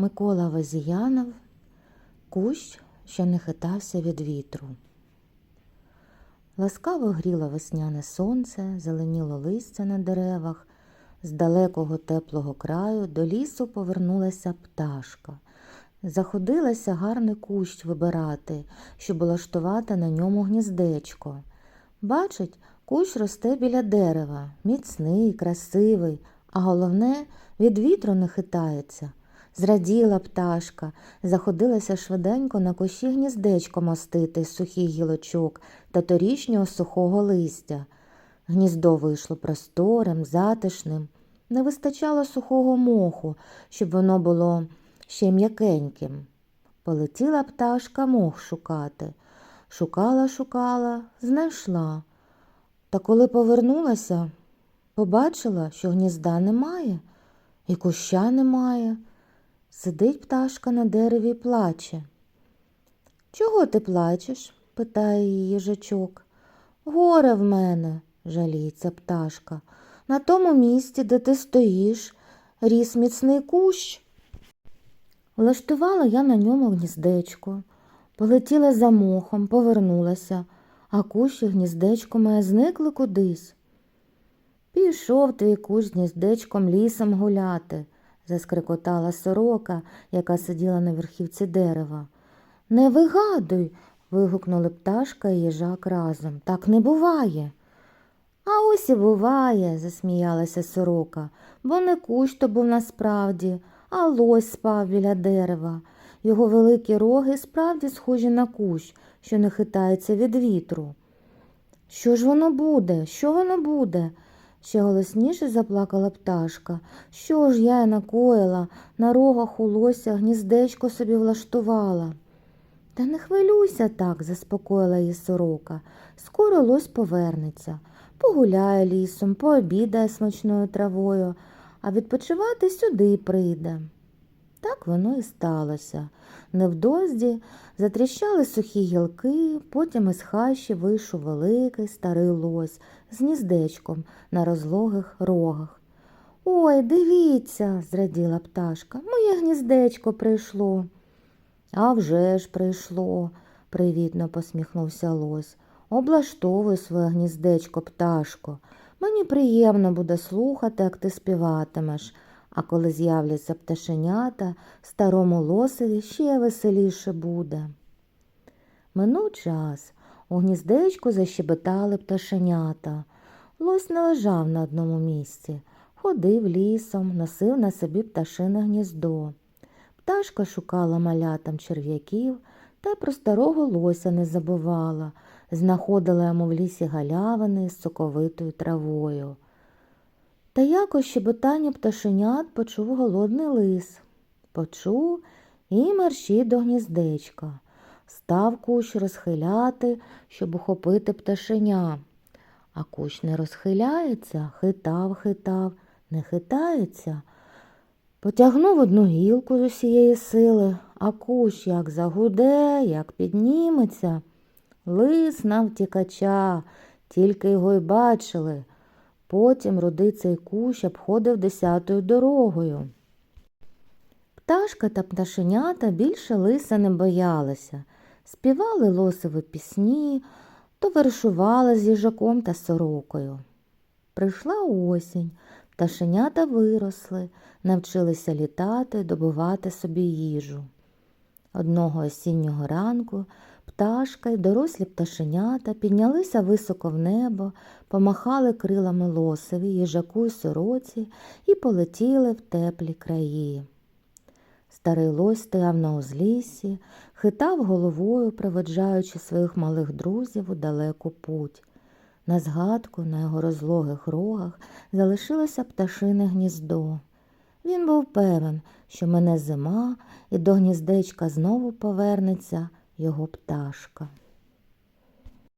Микола Вазіянов Кущ, що не хитався від вітру. Ласкаво гріло весняне сонце, зеленіло листя на деревах. З далекого теплого краю до лісу повернулася пташка. Заходилася гарний кущ вибирати, щоб улаштувати на ньому гніздечко. Бачить, кущ росте біля дерева, міцний, красивий, а головне, від вітру не хитається. Зраділа пташка, заходилася швиденько на кущі гніздечко мостити з сухих гілочок та торічнього сухого листя. Гніздо вийшло просторим, затишним. Не вистачало сухого моху, щоб воно було ще м'якеньким. Полетіла пташка мох шукати. Шукала, шукала, знайшла. Та коли повернулася, побачила, що гнізда немає, і куща немає. Сидить пташка на дереві плаче. Чого ти плачеш? питає її їжачок. Горе в мене, жаліється пташка. На тому місці, де ти стоїш, ріс міцний кущ. Влаштувала я на ньому гніздечко, полетіла за мохом, повернулася, а кущ і гніздечко моє зникли кудись. Пішов твій кущ гніздечком лісом гуляти, заскрикотала сорока, яка сиділа на верхівці дерева. Не вигадуй. вигукнули пташка і їжак разом. Так не буває. А ось і буває, засміялася сорока, бо не кущ то був насправді, а лось спав біля дерева. Його великі роги справді схожі на кущ, що не хитається від вітру. Що ж воно буде? Що воно буде? Ще голосніше заплакала пташка. Що ж я й накоїла, на рогах у лося гніздечко собі влаштувала. Та не хвилюйся так, заспокоїла її сорока. Скоро лось повернеться, погуляє лісом, пообідає смачною травою, а відпочивати сюди прийде. Так воно і сталося. Невдовзі затріщали сухі гілки, потім із хащі вийшов великий старий лось з гніздечком на розлогих рогах. Ой, дивіться, зраділа пташка, моє гніздечко прийшло. «А вже ж прийшло, привітно посміхнувся лось. Облаштовуй своє гніздечко, пташко. Мені приємно буде слухати, як ти співатимеш, а коли з'являться пташенята, старому лосові ще веселіше буде. Минув час. У гніздечку защебетали пташенята. Лось не лежав на одному місці, ходив лісом, носив на собі пташине гніздо. Пташка шукала малятам черв'яків та й про старого лося не забувала, знаходила йому в лісі галявини з соковитою травою. Та якось щебетання пташенят почув голодний лис. Почув і мерщій до гніздечка. Став кущ розхиляти, щоб ухопити пташеня. А кущ не розхиляється, хитав, хитав, не хитається. Потягнув одну гілку з усієї сили, а кущ як загуде, як підніметься. Лис навтікача, тільки його й бачили. Потім рудий цей кущ обходив десятою дорогою. Пташка та пташенята більше лиса не боялися, співали лосові пісні, товаришували з їжаком та сорокою. Прийшла осінь, пташенята виросли, навчилися літати, добувати собі їжу. Одного осіннього ранку пташка й дорослі пташенята піднялися високо в небо, помахали крилами лосові, їжаку й сороці і полетіли в теплі краї. Старий лось стояв на узліссі, хитав головою, проведжаючи своїх малих друзів у далеку путь. На згадку на його розлогих рогах залишилося пташине гніздо. Він був певен, що мене зима і до гніздечка знову повернеться його пташка.